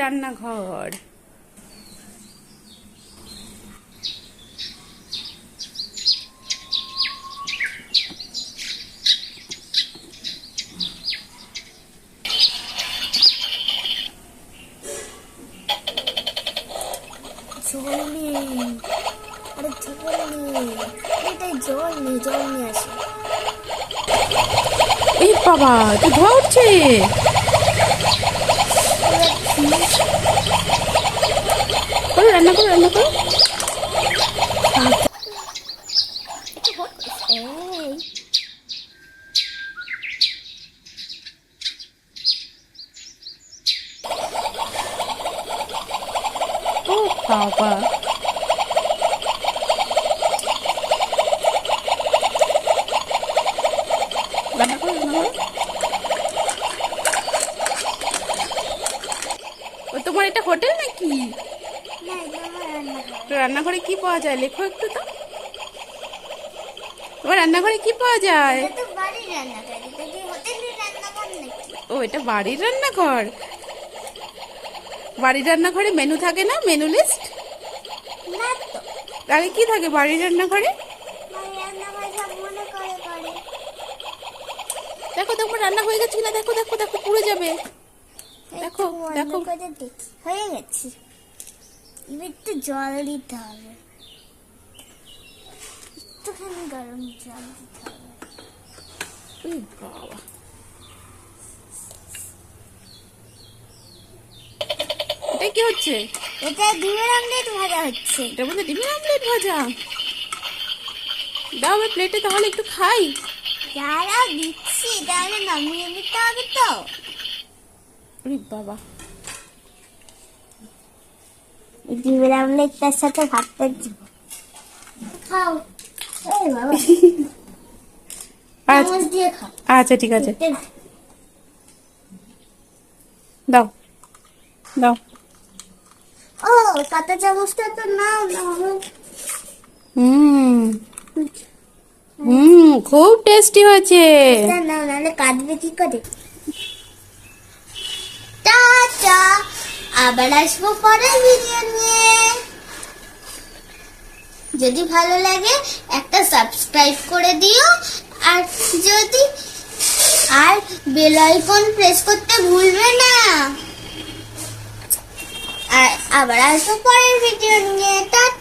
রান্নাঘর। জল আরে জল এটাই জল নেই জল নিয়ে আসি। এই বাবা তো ধোয়া উঠছে করো রান্না করো রান্না করো তোমার এটা হোটেল নাকি? না রান্নাঘর তো রান্নাঘরে কি পাওয়া যায়? লেখো একটু তো। তোমার রান্নাঘরে কি পাওয়া যায়? ও এটা বাড়ির রান্নাঘর? বাড়ির রান্নাঘরে মেনু থাকে না? মেনু লিস্ট তাহলে কি থাকে বাড়ির রান্নাঘরে? দেখো দেখো রান্না হয়ে গেছে কিনা? দেখো দেখো দেখো পুড়ে যাবে। দেখো, দেখো। হয়ে গেছে। এবার একটু জল দিতে হবে। একটুখানি গরম জল দিতে হবে। বাবা। এটা কি হচ্ছে? এটা ডিমের আমলেট ভাজা হচ্ছে। এটার মধ্যে ডিমের আমলেট ভাজা? দাও প্লেটে তাহলে একটু খাই। যারা দিচ্ছি তাহলে নামিয়ে নিতে হবে তো। বাবা। ডিমের আমলেটটার সাথে ভাতটা দিব খাও। আচ্ছা আচ্ছা ঠিক আছে। দাও। দাও। ও কাঁটা চামচটা তো নাও না হুম। হুম খুব টেস্টি হয়েছে। নাও নাহলে কাটবে কি করে? টাটা। আবার আসব পরের ভিডিও নিয়ে। যদি ভালো লাগে, একটা সাবস্ক্রাইব করে দিও। আর যদি, আর বেল আইকন প্রেস করতে ভুলবে না। আর আবার আসব পরের ভিডিও নিয়ে। টাটা।